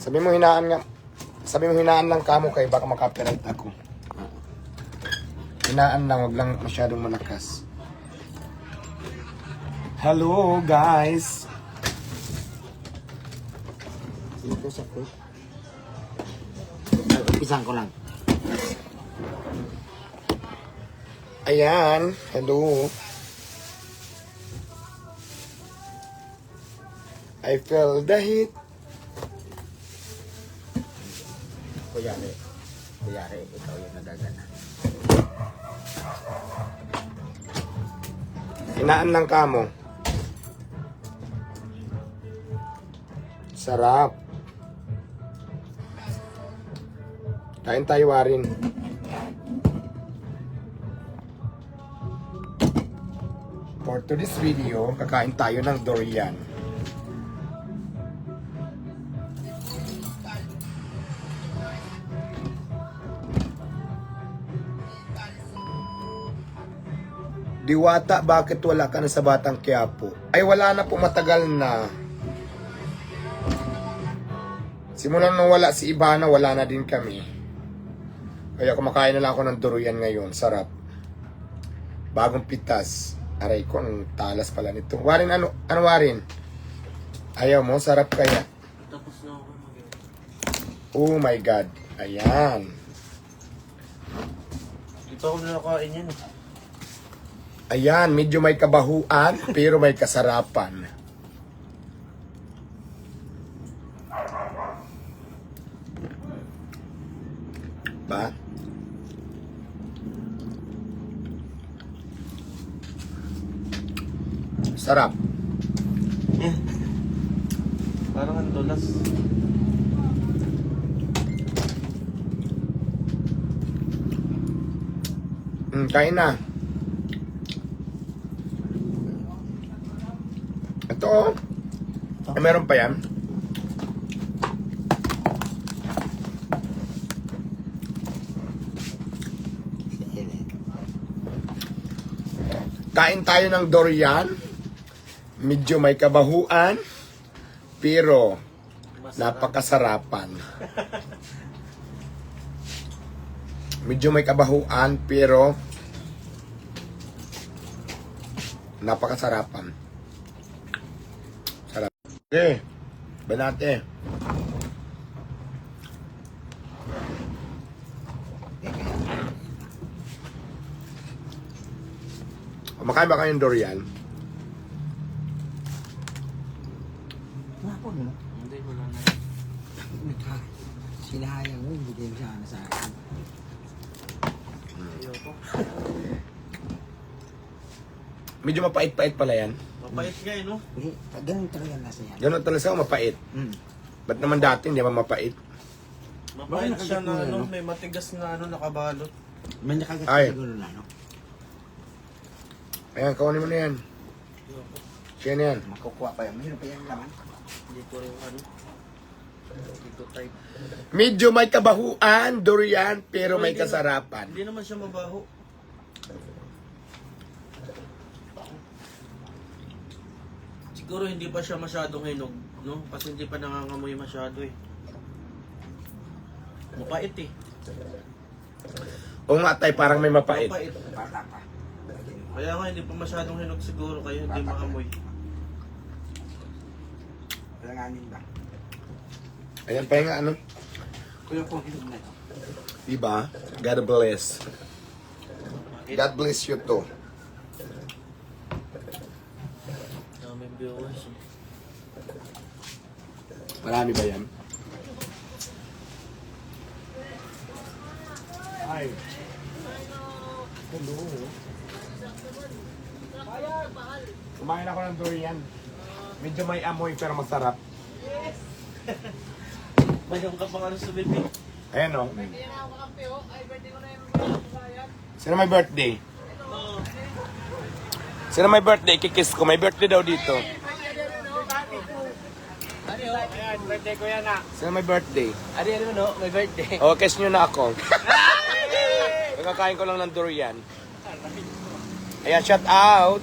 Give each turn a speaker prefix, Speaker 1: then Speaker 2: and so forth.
Speaker 1: Sabi mo hinaan nga. Sabi mo hinaan lang kamo kay baka makapirate ako. Hinaan lang, wag lang masyadong malakas. Hello guys.
Speaker 2: Dito sa. Ay, umpisan ko lang.
Speaker 1: Ayan, hello. I feel the heat.
Speaker 2: Kuyari. Kuyari, ikaw yung nagagana.
Speaker 1: Hinaan lang kamo. Sarap. Kain tayo warin. For today's video, kakain tayo ng durian. Diwata, bakit wala ka na sa Batang Quiapo? Ay, wala na po matagal na. Simulan nung wala si Ibana, wala na din kami. Kaya kumakain na lang ako ng durian ngayon. Sarap. Bagong pitas. Aray ko, ang talas pala nito. Warin, ano? Ano warin? Ayaw mo? Sarap kaya?
Speaker 3: Tapos na ako
Speaker 1: Oh my God. Ayan.
Speaker 3: Dito ako nakain yan. Eh.
Speaker 1: Ayan, medyo may kabahuan, pero may kasarapan. Ba? Sarap.
Speaker 3: Parang ang dulas.
Speaker 1: Mm, kain na. Ito, oh. Eh, meron pa yan. Kain tayo ng durian. Medyo may kabahuan. Pero, napakasarapan. Medyo may kabahuan, pero napakasarapan. Okay. Banate. Kumakain ba kayo ng durian?
Speaker 2: Wala po, no?
Speaker 3: Hindi, wala na.
Speaker 2: Sinahayang mo, hindi kayo siya sa akin.
Speaker 1: Medyo mapait-pait pala yan.
Speaker 3: Mapait nga eh, no?
Speaker 2: Hindi, ganun talaga ang lasa yan.
Speaker 1: Ganun talaga ako, mapait.
Speaker 2: Mm.
Speaker 1: Ba't naman dati hindi ba mapait?
Speaker 3: Mapait
Speaker 2: Bakit
Speaker 3: siya na
Speaker 2: nakagat mo,
Speaker 3: ano,
Speaker 2: ano?
Speaker 3: may matigas na ano, nakabalot.
Speaker 2: May nakagat
Speaker 1: Ay.
Speaker 2: siguro na, no?
Speaker 1: Ayan, kawanin mo na yan. Siya na yan.
Speaker 2: Makukuha pa yan. Mayroon pa yan laman.
Speaker 3: Hindi ko rin ano. Hindi ko type.
Speaker 1: Medyo may kabahuan, durian, pero may kasarapan.
Speaker 3: Hindi naman siya mabaho. Siguro hindi pa siya masyadong hinog, no? Kasi hindi pa nangangamoy masyado eh. Mapait eh.
Speaker 1: O nga tay, parang may mapait.
Speaker 3: Mapait. Kaya nga hindi pa masyadong hinog siguro kaya hindi maamoy.
Speaker 2: Langanin ba?
Speaker 1: Ayan pa yung ano.
Speaker 2: Kuya po, hinog na ito.
Speaker 1: Diba? God bless. God bless you too.
Speaker 3: Viewers.
Speaker 1: Marami ba yan? Ay. Hello. Kumain ako ng durian. Medyo may amoy pero masarap.
Speaker 3: Mayroon ka pang ano sa bibig.
Speaker 1: Ayan o. Sino may birthday? Sino may birthday? Kikis ko. May birthday daw dito.
Speaker 4: Birthday ko yan ah.
Speaker 1: Sino may birthday?
Speaker 4: Ano yan no? May birthday.
Speaker 1: O, kiss nyo na ako. Nakakain ko lang ng durian. Ayan, shout out.